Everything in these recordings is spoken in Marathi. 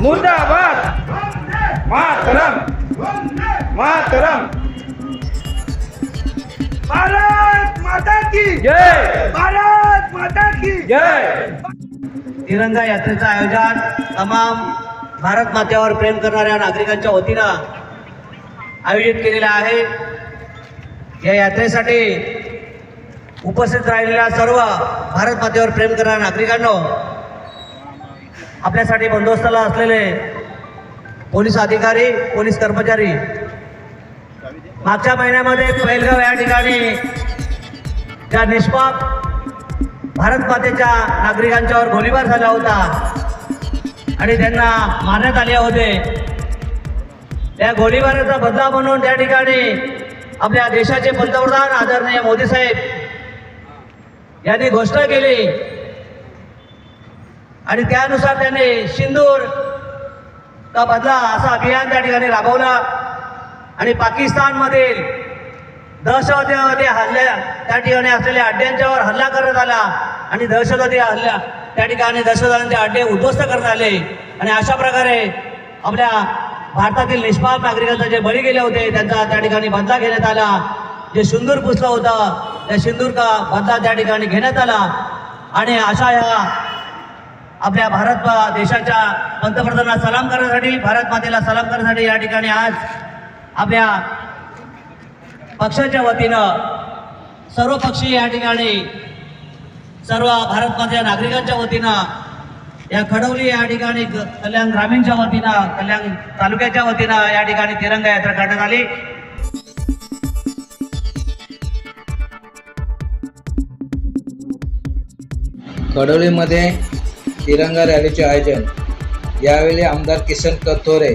मुर्दाबाद. मातरम. मातरम. भारत माता की. जय. भारत माता की. जय. तिरंगा यात्रेचं आयोजन तमाम भारत मातेवर प्रेम करणाऱ्या नागरिकांच्या वतीनं आयोजित केलेलं आहे. या यात्रेसाठी उपस्थित राहिलेल्या सर्व भारत मातेवर प्रेम करणाऱ्या नागरिकांनो आपल्यासाठी बंदोबस्ताला असलेले पोलीस अधिकारी पोलीस कर्मचारी मागच्या महिन्यामध्ये पैलगाव या ठिकाणी ज्या निष्पाप भारत मातेच्या नागरिकांच्यावर गोळीबार झाला होता आणि त्यांना मारण्यात आले होते. त्या गोळीबाराचा बदला म्हणून त्या ठिकाणी आपल्या देशाचे पंतप्रधान आदरणीय मोदी साहेब यांनी घोषणा केली. आणि त्यानुसार त्यांनी सिंदूर का बदला असं अभियान त्या ठिकाणी राबवलं. आणि पाकिस्तानमधील दहशतवादी हल्ल्या त्या ठिकाणी असलेल्या अड्ड्यांच्यावर हल्ला करण्यात आला. आणि दहशतवादी हल्ल्या त्या ठिकाणी दहशतवाद्यांचे अड्डे उद्ध्वस्त करण्यात आले. आणि अशा प्रकारे आपल्या भारतातील निष्पाप नागरिकांचा जे बळी गेले होते त्यांचा त्या ठिकाणी बदला घेण्यात आला. जे सिंदूर पुसलं होतं त्या सिंदूर का बदला त्या ठिकाणी घेण्यात आला. आणि अशा ह्या आपल्या भारत देशाच्या पंतप्रधानांना सलाम करण्यासाठी भारत मातेला सलाम करण्यासाठी या ठिकाणी आज आपल्या पक्षाच्या वतीनं सर्वपक्षी या ठिकाणी सर्व भारत मातेच्या नागरिकांच्या वतीनं या खडवली या ठिकाणी कल्याण ग्रामीणच्या वतीनं कल्याण तालुक्याच्या वतीनं या ठिकाणी तिरंगा यात्रा काढण्यात आली. कडोलीमध्ये तिरंगा रॅलीचे आयोजन. यावेळी आमदार किसन कथोरे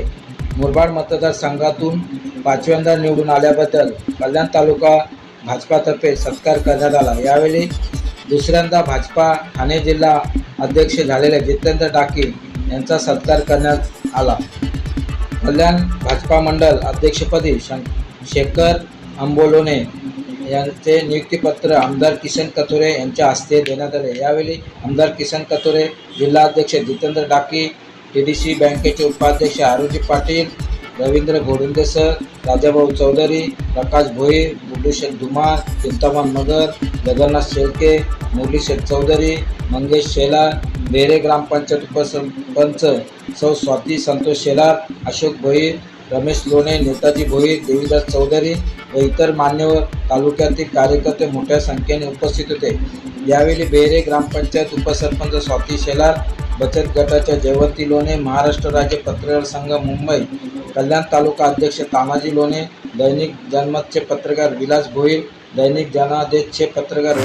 मुरबाड मतदारसंघातून पाचव्यांदा निवडून आल्याबद्दल कल्याण तालुका भाजपातर्फे सत्कार करण्यात आला. यावेळी दुसऱ्यांदा भाजपा ठाणे जिल्हा अध्यक्ष झालेले जितेंद्र डाके यांचा सत्कार करण्यात आला. कल्याण भाजपा मंडळ अध्यक्षपदी शं शेखर आंबोलोने यांचे नियुक्तीपत्र आमदार किसन कथोरे यांच्या हस्ते देण्यात आले. यावेळी आमदार किसन कथोरे जिल्हाध्यक्ष Jitendra Daki T D C बँकेचे उपाध्यक्ष आरुजी पाटील रवींद्र घोडुंदे सर राजाभाऊ चौधरी प्रकाश भोई गुड्डू धुमा धुमाळ चिंतामण मगर जगन्नाथ शेळके मुरलीशेठ चौधरी मंगेश शेलार बेरे ग्रामपंचायत उपसरपंच सौ स्वाती संतोष शेलार अशोक भोईर रमेश लोणे नेताजी भोईर देवीदास चौधरी व इतर मान्यवर तालुक्यातील कार्यकर्ते मोठ्या संख्येने उपस्थित होते. यावेळी बेरे ग्रामपंचायत उपसरपंच स्वाती शेलार बचत गटाच्या जयवती लोणे महाराष्ट्र राज्य पत्रकार संघ मुंबई कल्याण तालुका अध्यक्ष तानाजी लोणे दैनिक जनमतचे पत्रकार विलास भोईर दैनिक जनादेशचे पत्रकार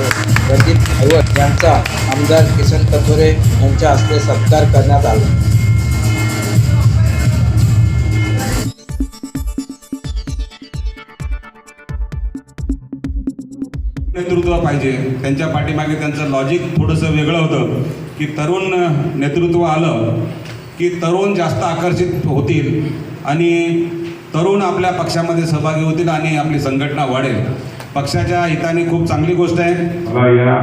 प्रदीप हैवत यांचा आमदार किसन कथोरे यांच्या हस्ते सत्कार करण्यात आला. नेतृत्व पाहिजे. त्यांच्या पाठीमागे त्यांचं लॉजिक थोडंसं वेगळं होतं. की तरुण नेतृत्व आलं की तरुण जास्त आकर्षित होतील आणि तरुण आपल्या पक्षामध्ये सहभागी होतील आणि आपली संघटना वाढेल. पक्षाच्या हिताने खूप चांगली गोष्ट आहे. मला या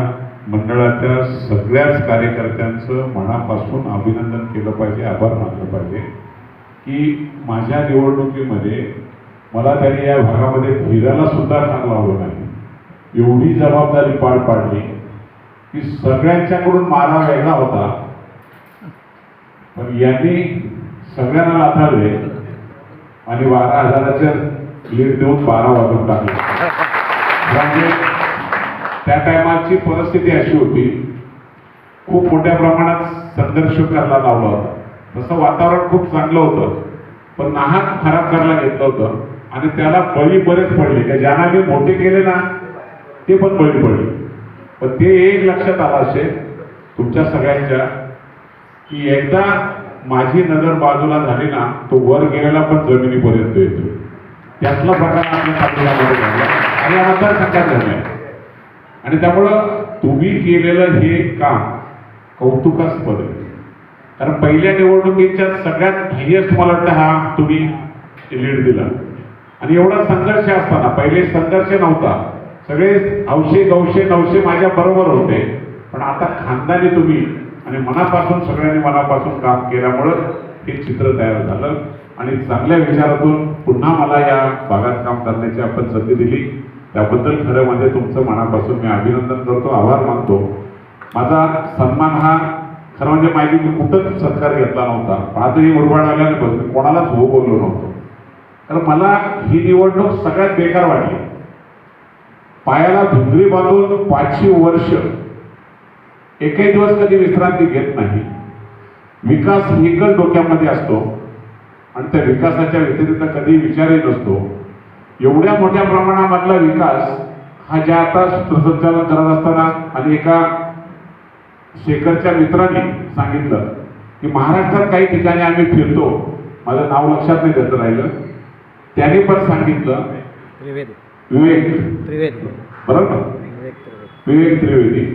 मंडळाच्या सगळ्याच कार्यकर्त्यांचं मनापासून अभिनंदन केलं पाहिजे आभार मानलं पाहिजे. की माझ्या निवडणुकीमध्ये मला त्यांनी या भागामध्ये फिरायला सुद्धा चांगला हवं नाही. एवढी जबाबदारी पार पाडली की सगळ्यांच्याकडून मारा वेगळा होता. पण यांनी सगळ्यांना लाथारले आणि बारा हजाराचं लीड देऊन बारा वाजून टाकले. म्हणजे त्या टायमाची परिस्थिती अशी होती खूप मोठ्या प्रमाणात संघर्ष करायला लावला होता. तसं वातावरण खूप चांगलं होतं पण नाहक खराब करायला घेतलं होतं. आणि त्याला बळी बरेच पडले. की ज्यांना मी मोठे केले ना ते पण बळी पडले. पण ते एक लक्षात आलं असेल तुमच्या सगळ्यांच्या की एकदा माझी नजर बाजूला झाली ना तो वर गेलेला पण जमिनीपर्यंत येतो. त्यातला प्रकार आपल्या तालुक्यामध्ये घडला आणि या मतदारसंघात झालाय. आणि त्यामुळं तुम्ही केलेलं हे काम कौतुकास्पद आहे. कारण पहिल्या निवडणुकीच्या सगळ्यात हायएस्ट मला वाटतं हा तुम्ही लीड दिला. आणि एवढा संघर्ष असताना पहिले संघर्ष नव्हता. सगळे हौशे गवशे नवशे माझ्या बरोबर होते. पण आता खानदानी तुम्ही आणि मनापासून सगळ्यांनी मनापासून काम केल्यामुळं हे चित्र तयार झालं. आणि चांगल्या विचारातून पुन्हा मला या भागात काम करण्याची आपण संधी दिली. त्याबद्दल खरं म्हणजे तुमचं मनापासून मी अभिनंदन करतो आभार मानतो. माझा सन्मान हा खरं म्हणजे माहिती मी कुठंच सत्कार घेतला नव्हता. पण आता ही उडवाड आल्याने बघ कोणालाच हो बोललो नव्हतो. कारण मला ही निवडणूक सगळ्यात बेकार वाटली. पायाला भिंगरी बांधून पाचशे वर्ष एकही दिवस कधी विश्रांती घेत नाही. विकास एकच डोक्यामध्ये असतो आणि त्या विकासाच्या व्यतिरिक्त कधी विचारही नसतो. एवढ्या मोठ्या प्रमाणामधला विकास हा ज्या आता सूत्रसंचालन करत असताना आणि एका शेखरच्या मित्रांनी सांगितलं की महाराष्ट्रात काही ठिकाणी आम्ही फिरतो. माझं नाव लक्षात नाही त्याचं राहिलं. त्याने पण सांगितलं विवेक. बरोबर? विवेक त्रिवेदी.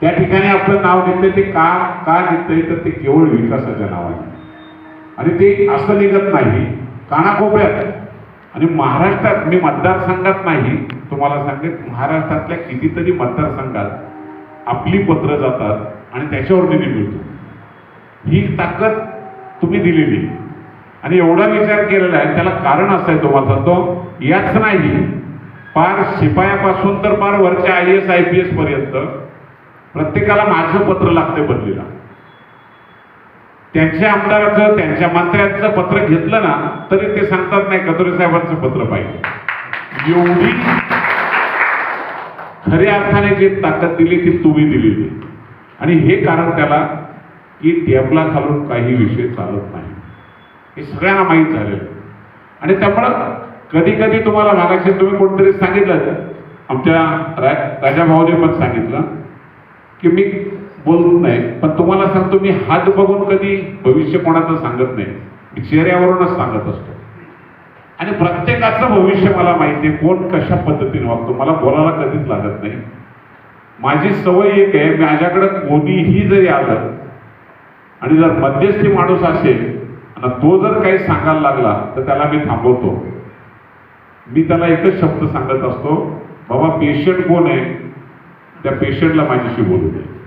त्या ठिकाणी आपलं नाव निघतंय ते का का निघतंय तर ते केवळ विकासाच्या नावाने. आणि ते असं निघत नाही कानाकोपऱ्यात. आणि महाराष्ट्रात मी मतदारसंघात नाही तुम्हाला सांगेन महाराष्ट्रातल्या कितीतरी मतदारसंघात आपली पत्र जातात आणि त्याच्यावर निधी मिळतो ही ताकद तुम्ही दिलेली. आणि एवढा विचार केलेला आहे त्याला कारण असं आहे तुम्हाला सांगतो याच नाही पार शिपायापासून तर पार वरच्या I S I P S पर्यंत प्रत्येकाला माझं पत्र लागते बदलीला. त्यांच्या आमदाराचं त्यांच्या मंत्र्यांचं पत्र घेतलं ना तरी ते सांगतात नाही कदोरे साहेबांचं पत्र पाहिजे. एवढी खऱ्या अर्थाने जी ताकद दिली ती तुम्ही दिलेली. आणि हे कारण त्याला की टेबला खालून काही विषय चालत नाही. हे सगळ्यांना माहीत झालेलं. आणि त्यामुळं कधी कधी तुम्हाला मागाशी तुम्ही कोणतरी सांगितलं आमच्या रा राजाभाऊने पण सांगितलं की मी बोलत नाही पण तुम्हाला सांगतो मी हात बघून कधी भविष्य कोणाचं सांगत नाही. मी चेहऱ्यावरूनच सांगत असतो. आणि प्रत्येकाचं भविष्य मला माहिती आहे कोण कशा पद्धतीने वागतो. मला बोलायला कधीच लागत नाही. माझी सवय एक आहे माझ्याकडं कोणीही जरी आलं आणि जर मध्यस्थी माणूस असेल आणि तो जर काही सांगायला लागला तर त्याला मी थांबवतो. मी त्याला एकच शब्द सांगत असतो बाबा पेशंट कोण आहे? त्या पेशंटला माझ्याशी बोलू दे.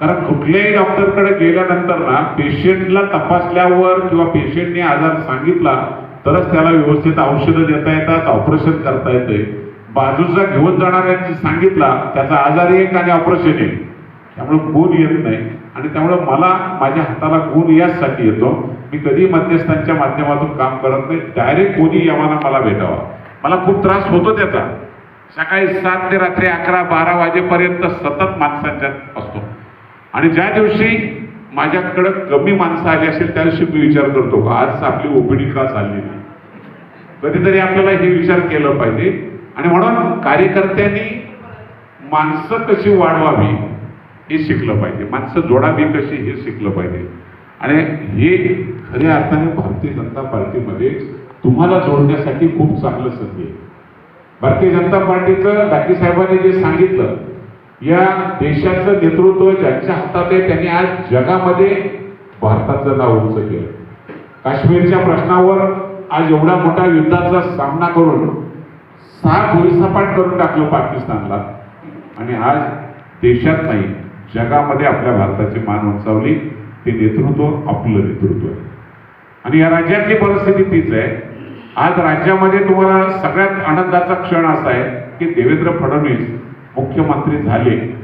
कारण कुठल्याही डॉक्टरकडे गेल्यानंतर ना पेशंटला तपासल्यावर किंवा पेशंटने आजार सांगितला तरच त्याला व्यवस्थित औषधं देता येतात ऑपरेशन करता येते. बाजूचा घेऊन जाणाऱ्यांनी सांगितला त्याचा आजार एक आणि ऑपरेशन एक. त्यामुळे गुण येत नाही. आणि त्यामुळे मला माझ्या हाताला गुण याचसाठी येतो. मी कधी मध्यस्थांच्या माध्यमातून काम करत नाही. डायरेक्ट कोणी यावाना मला भेटावा. मला खूप त्रास होतो त्याचा. सकाळी सात ते रात्री अकरा बारा वाजेपर्यंत सतत माणसांच्यात असतो. आणि ज्या दिवशी माझ्याकडं कमी माणसं आली असेल त्या दिवशी मी विचार करतो का आज आपली ओपीडी का चालली नाही? कधीतरी आपल्याला हे विचार केलं पाहिजे. आणि म्हणून कार्यकर्त्यांनी माणसं कशी वाढवावी हे शिकलं पाहिजे. माणसं जोडावी कशी हे शिकलं पाहिजे. आणि हे खऱ्या अर्थाने भारतीय जनता पार्टीमध्ये तुम्हाला जोडण्यासाठी खूप चांगलं संधी आहे. भारतीय जनता पार्टीचं डाकी साहेबांनी जे सांगितलं या देशाचं नेतृत्व ज्यांच्या हातात आहे त्यांनी आज जगामध्ये भारताचं नाव उंच केलं. काश्मीरच्या प्रश्नावर आज एवढा मोठा युद्धाचा सामना करून सहा भुईसपाट करून टाकलं पाकिस्तानला. आणि आज देशात नाही जगामध्ये आपल्या भारताची मान उंचावली. ते नेतृत्व आपलं नेतृत्व आहे. आणि या राज्यातली परिस्थिती तीच आहे. आज राज्यामध्ये तुम्हाला सगळ्यात आनंदाचा क्षण असा आहे की देवेंद्र फडणवीस मुख्यमंत्री झाले.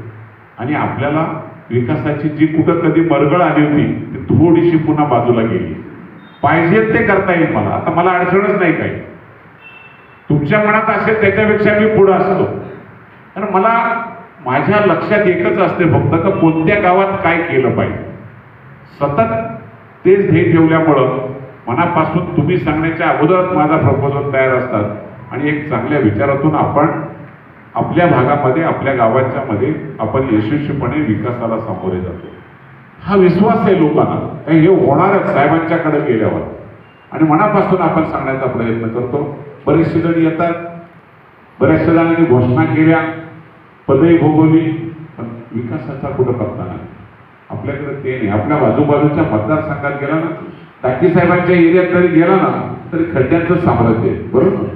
आणि आपल्याला विकासाची जी कुठं कधी बरगळ आली होती ती थोडीशी पुन्हा बाजूला गेली. पाहिजे ते करता येईल मला. आता मला अडचणच नाही काही. तुमच्या मनात असेल त्याच्यापेक्षा मी पुढं असतो. कारण मला माझ्या लक्षात एकच असते फक्त का कोणत्या गावात काय केलं पाहिजे. सतत तेच ध्येय ठेवल्यामुळं मनापासून तुम्ही सांगण्याच्या अगोदरच माझा प्रपोजल तयार असतात. आणि एक चांगल्या विचारातून आपण आपल्या भागामध्ये आपल्या गावाच्या मध्ये आपण यशस्वीपणे विकासाला सामोरे जातो. हा विश्वास आहे लोकांना. हे होणारच साहेबांच्याकडे गेल्यावर. आणि मनापासून आपण सांगण्याचा प्रयत्न करतो. बरेचसे जण येतात. बऱ्याचशा जणांनी घोषणा केल्या. पदही भोगवली. पण विकासाचा कुठं पत्ता नाही. आपल्याकडे ते नाही. आपल्या बाजूबाजूच्या मतदारसंघात गेला ना टाकी साहेबांच्या एरियात जरी गेला ना तरी खड्ड्यांचं साम्राज्य आहे. बरोबर?